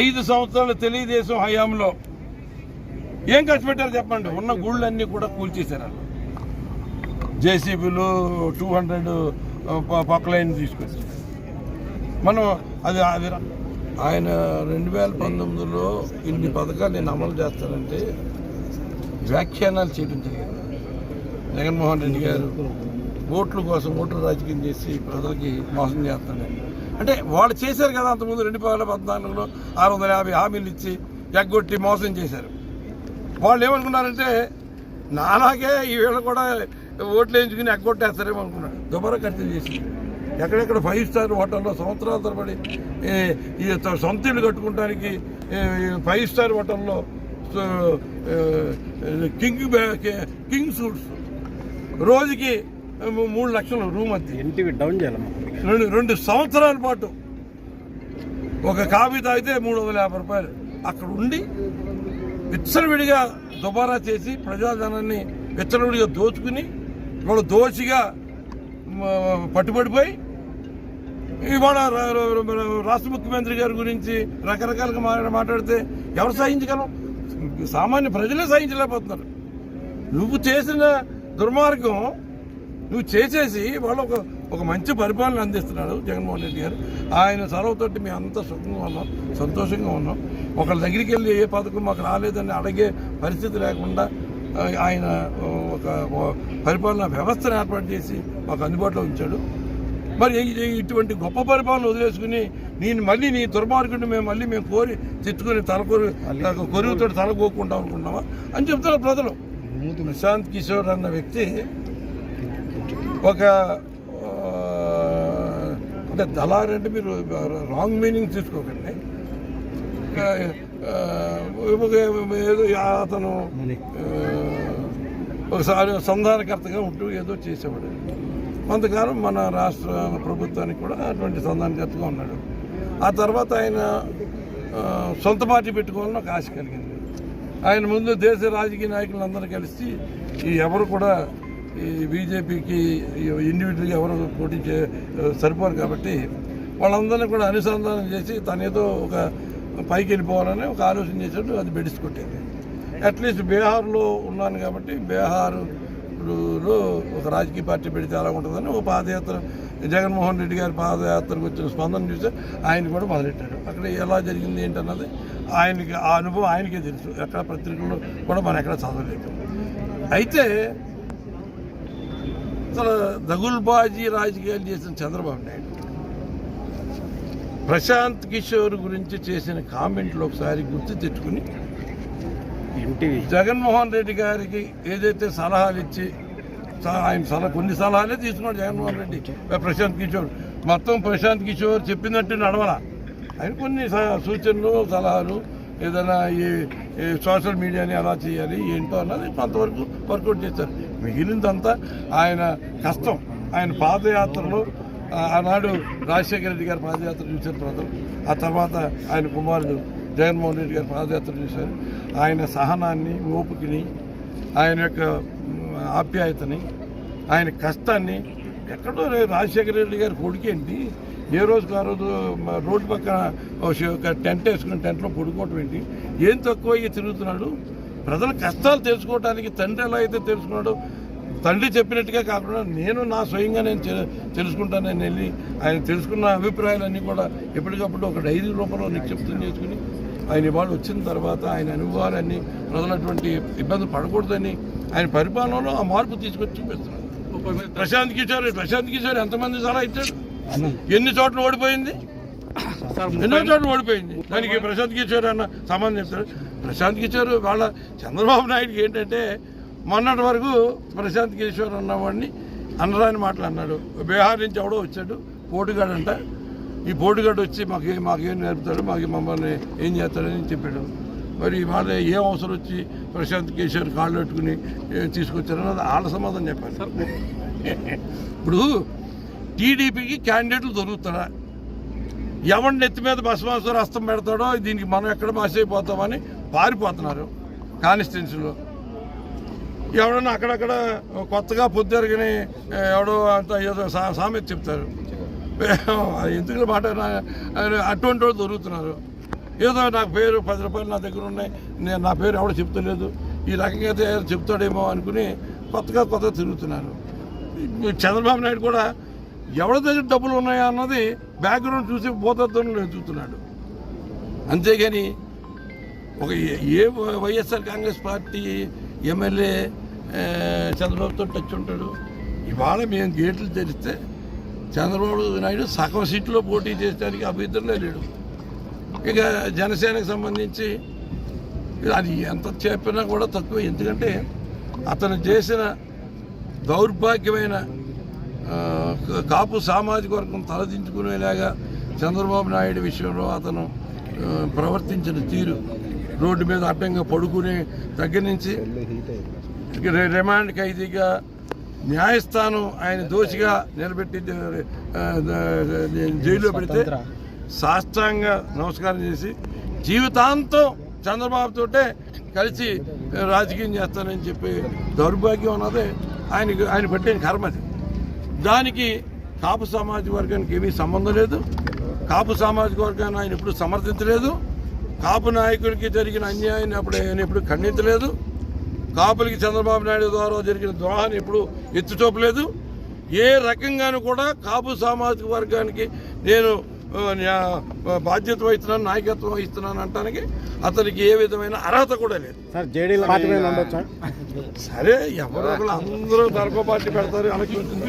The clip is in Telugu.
ఐదు సంవత్సరాల తెలుగుదేశం హయాంలో ఏం ఖర్చు పెట్టారు చెప్పండి? ఉన్న గుళ్ళన్నీ కూడా కూల్చేశారు వాళ్ళు. జేసీబీలు టూ హండ్రెడ్ పక్కలైన తీసుకొచ్చి మనం అది అది ఆయన రెండు వేల పంతొమ్మిదిలో ఇన్ని పథకాలు నేను అమలు చేస్తానంటే వ్యాఖ్యానాలు చేయడం జరిగింది. జగన్మోహన్ రెడ్డి గారు ఓట్ల కోసం ఓట్ల రాజకీయం చేసి ప్రజలకి మోసం చేస్తాడని అంటే వాళ్ళు చేశారు కదా అంతకుముందు రెండు వేల పద్నాలుగులో ఆరు వందల యాభై హామీలు ఇచ్చి ఎగ్గొట్టి మోసం చేశారు. వాళ్ళు ఏమనుకున్నారంటే నాలాగే ఈ కూడా ఓట్లు వేయించుకుని ఎగ్గొట్టేస్తారేమో అనుకున్నాడు దుబారా ఖర్చు చేసి ఎక్కడెక్కడ ఫైవ్ స్టార్ హోటల్లో సంవత్సరాల తరబడి ఈ సొంత ఇల్లు కట్టుకోవడానికి ఫైవ్ స్టార్ హోటల్లో కింగ్ బ్యా- కింగ్ సూట్స్. రోజుకి మూడు లక్షలు రూమ్ అద్దె ఎన్టీవీ డౌన్ చేయాలమ్మా. రెండు రెండు సంవత్సరాల పాటు ఒక కాఫీ తాగితే మూడు వందల యాభై రూపాయలు. అక్కడ ఉండి విచ్చలవిడిగా దుబారా చేసి ప్రజాధనాన్ని విచ్చలవిడిగా దోచుకుని వాళ్ళు దోషిగా పట్టుబడిపోయి ఇవాళ రాష్ట్ర ముఖ్యమంత్రి గారి గురించి రకరకాలుగా మాట్లాడితే ఎవరు సహించగలం? సామాన్య ప్రజలే సహించలేకపోతున్నారు. నువ్వు చేసిన దుర్మార్గం నువ్వు చేసేసి వాళ్ళు ఒక ఒక మంచి పరిపాలన అందిస్తున్నాడు జగన్మోహన్ రెడ్డి గారు. ఆయన చొరవతోటి మేము అంతా సుఖంగా ఉన్నాం సంతోషంగా ఉన్నాం. ఒకళ్ళ దగ్గరికి వెళ్ళి ఏ పథకం మాకు రాలేదని అడిగే పరిస్థితి లేకుండా ఆయన ఒక పరిపాలన వ్యవస్థను ఏర్పాటు చేసి మాకు అందుబాటులో ఉంచాడు. మరి ఇటువంటి గొప్ప పరిపాలన వదిలేసుకుని నేను మళ్ళీ నీ దుర్మార్గుడిని మేము మళ్ళీ మేము కోరి తెచ్చుకొని తలకొరి కొరువుతో తలకోకుండా అనుకుంటున్నామా అని చెప్తున్నారు ప్రజలు. ప్రశాంత్ కిషోర్ అన్న వ్యక్తి ఒక అంటే దళారు అంటే మీరు రాంగ్ మీనింగ్ తీసుకోకండి. ఏదో అతను ఒకసారి సంధానకర్తగా ఉంటూ ఏదో చేసేవాడు. కొంతకాలం మన రాష్ట్ర ప్రభుత్వానికి కూడా అటువంటి సంధానకర్తగా ఉన్నాడు. ఆ తర్వాత ఆయన సొంత పార్టీ పెట్టుకోవాలని ఒక ఆశ కలిగింది. ఆయన ముందు దేశ రాజకీయ నాయకులందరూ కలిసి ఈ ఎవరు కూడా ఈ బీజేపీకి ఇండివిజువల్గా ఎవరు పోటీ చే సరిపోరు కాబట్టి వాళ్ళందరినీ కూడా అనుసంధానం చేసి తనేదో ఏదో ఒక పైకి వెళ్ళిపోవాలని ఒక ఆలోచన చేసినట్టు అది బెడిసి కొట్టింది. అట్లీస్ట్ బీహార్లో ఉన్నాను కాబట్టి బీహార్లో ఒక రాజకీయ పార్టీ పెడితే ఎలా ఉంటుందని ఒక పాదయాత్ర జగన్మోహన్ రెడ్డి గారి పాదయాత్రకు వచ్చిన స్పందన చూస్తే ఆయన కూడా మొదలెట్టాడు. అక్కడ ఎలా జరిగింది ఏంటన్నది ఆయనకి ఆ అనుభవం ఆయనకే తెలుసు. ఎక్కడ పత్రికల్లో కూడా మనం ఎక్కడ చదవలేదు. అయితే అసలు దగుల్బాజీ రాజకీయాలు చేసిన చంద్రబాబు నాయుడు. ప్రశాంత్ కిషోర్ గురించి చేసిన కామెంట్లు ఒకసారి గుర్తు తెచ్చుకుని ఎన్టీవీ జగన్మోహన్ రెడ్డి గారికి ఏదైతే సలహాలు ఇచ్చి ఆయన సలహా కొన్ని సలహాలే తీసుకున్నాడు జగన్మోహన్ రెడ్డి. ప్రశాంత్ కిషోర్. మొత్తం ప్రశాంత్ కిషోర్ చెప్పినట్టు నడవల. ఆయన కొన్ని సూచనలు సలహాలు ఏదైనా ఈ సోషల్ మీడియాని ఎలా చేయాలి ఏంటో అన్నది కొంతవరకు వర్కౌట్ చేశారు. మిగిలిందంతా ఆయన కష్టం. ఆయన పాదయాత్రలో ఆనాడు రాజశేఖర రెడ్డి గారి పాదయాత్ర చూశారు ప్రజలు ఆ తర్వాత ఆయన కుమారుడు జగన్మోహన్ రెడ్డి గారి పాదయాత్ర చూశారు. ఆయన సహనాన్ని ఓపికని ఆయన యొక్క ఆప్యాయతని ఆయన కష్టాన్ని ఎక్కడో రాజశేఖర రెడ్డి గారి కొడుకేంటి ఏ రోజుకు ఆ రోజు రోడ్డు పక్కన ఒక టెంట్ వేసుకుని టెంట్లో పడుకోవటం ఏంటి? ఏం తక్కువ అయ్యి తిరుగుతున్నాడు? ప్రజల కష్టాలు తెలుసుకోవడానికి తండ్రి ఎలా అయితే తెలుసుకున్నాడో తండ్రి చెప్పినట్టుగా కాకుండా నేను నా స్వయంగా నేను తెలుసుకుంటాను నేను వెళ్ళి ఆయన తెలుసుకున్న అభిప్రాయాలన్నీ కూడా ఎప్పటికప్పుడు ఒక డైరీ రూపంలో నిక్షిప్తం చేసుకుని ఆయన ఇవాళ వచ్చిన తర్వాత ఆయన అనుభవాలన్నీ ప్రజలటువంటి ఇబ్బంది పడకూడదని ఆయన పరిపాలనలో ఆ మార్పు తీసుకొచ్చి చూపిస్తున్నాడు. ప్రశాంత్ కిషోర్ ప్రశాంత్ కిషోర్ ఎంతమంది సలహా ఇచ్చాడు. ఎన్ని చోట్ల ఓడిపోయింది? ఎన్నో చోట్ల ఓడిపోయింది. దానికి ప్రశాంత్ కిషోర్ అన్న సంబంధం చెప్తాడు ప్రశాంత్ కిషోర్ వాళ్ళ చంద్రబాబు నాయుడుకి ఏంటంటే మొన్నటి వరకు ప్రశాంత్ కిషోర్ అన్నవాడిని అనరాని మాటలు అన్నాడు. బీహార్ నుంచి ఎవడో వచ్చాడు. పోటుగాడంట. ఈ పోటుగాడు వచ్చి మాకు మాకేం నేర్పుతాడు? మాకు మమ్మల్ని ఏం చేస్తాడని చెప్పాడు. మరి వాళ్ళ ఏం అవసరం వచ్చి ప్రశాంత్ కిషోర్ కాళ్ళు పెట్టుకుని తీసుకొచ్చారన్నది వాళ్ళ సమాధానం చెప్పారు ఇప్పుడు టీడీపీకి క్యాండిడేట్లు దొరుకుతారా? ఎవరి నెత్తి మీద భస్మాసుర రస్తం పెడతాడో దీనికి మనం ఎక్కడ మాస్ అయిపోతామని పారిపోతున్నారు కాన్స్టిట్యున్సీలో ఎవడన్నా అక్కడక్కడ కొత్తగా పొద్దురగని ఎవడో అంత ఏదో సామెత చెప్తారు. అది ఎందుకు మాట అటువంటి వాళ్ళు దొరుకుతున్నారు. ఏదో నా పేరు పది రూపాయలు నా దగ్గర ఉన్నాయి నేను నా పేరు ఎవడో చెప్తలేదు. ఈ రకంగా అయితే చెప్తాడేమో అనుకుని కొత్తగా కొత్తగా తిరుగుతున్నారు. చంద్రబాబు నాయుడు కూడా ఎవరి దగ్గర డబ్బులు ఉన్నాయా అన్నది బ్యాక్గ్రౌండ్ చూసి భూతత్వంలో చూస్తున్నాడు. అంతేగాని ఒక ఏ- వైఎస్ఆర్ కాంగ్రెస్ పార్టీ ఎమ్మెల్యే చంద్రబాబుతో టచ్ ఉంటాడు. ఇవాళ మేము గేట్లు తెరిస్తే చంద్రబాబు నాయుడు సగం సీట్లో పోటీ చేయడానికి అభ్యర్థులే లేడు. ఇక జనసేనకు సంబంధించి అది ఎంత చెప్పినా కూడా తక్కువ. ఎందుకంటే అతను చేసిన దౌర్భాగ్యమైన కాపు సామాజిక వర్గం తలదించుకునేలాగా చంద్రబాబు నాయుడు విషయంలో అతను ప్రవర్తించిన తీరు రోడ్డు మీద అడ్డంగా పడుకునే దగ్గర నుంచి రిమాండ్ ఖైదీగా న్యాయస్థానం ఆయన దోషిగా నిలబెట్టి జైల్లో పెడితే సాష్టాంగ నమస్కారం చేసి జీవితాంతం చంద్రబాబుతోటే కలిసి రాజకీయం చేస్తానని చెప్పి దౌర్భాగ్యం అన్నది ఆయనకి ఆయన పట్టిన కర్మది దానికి కాపు సామాజిక వర్గానికి ఏమీ సంబంధం లేదు. కాపు సామాజిక వర్గాన్ని ఆయన ఎప్పుడు సమర్థించలేదు. కాపు నాయకుడికి జరిగిన అన్యాయాన్ని అప్పుడు ఆయన ఎప్పుడు ఖండించలేదు. కాపులకి చంద్రబాబు నాయుడు ద్వారా జరిగిన ద్రోహాన్ని ఎప్పుడు ఎత్తుచూపలేదు. ఏ రకంగానూ కూడా కాపు సామాజిక వర్గానికి నేను బాధ్యత వహిస్తున్నాను నాయకత్వం వహిస్తున్నాను అంటానికి అతనికి ఏ విధమైన అర్హత కూడా లేదు. సార్ ఎవరో ఒకరు అందరూ తరకో పార్టీ పెడతారు అనుకుంటుంది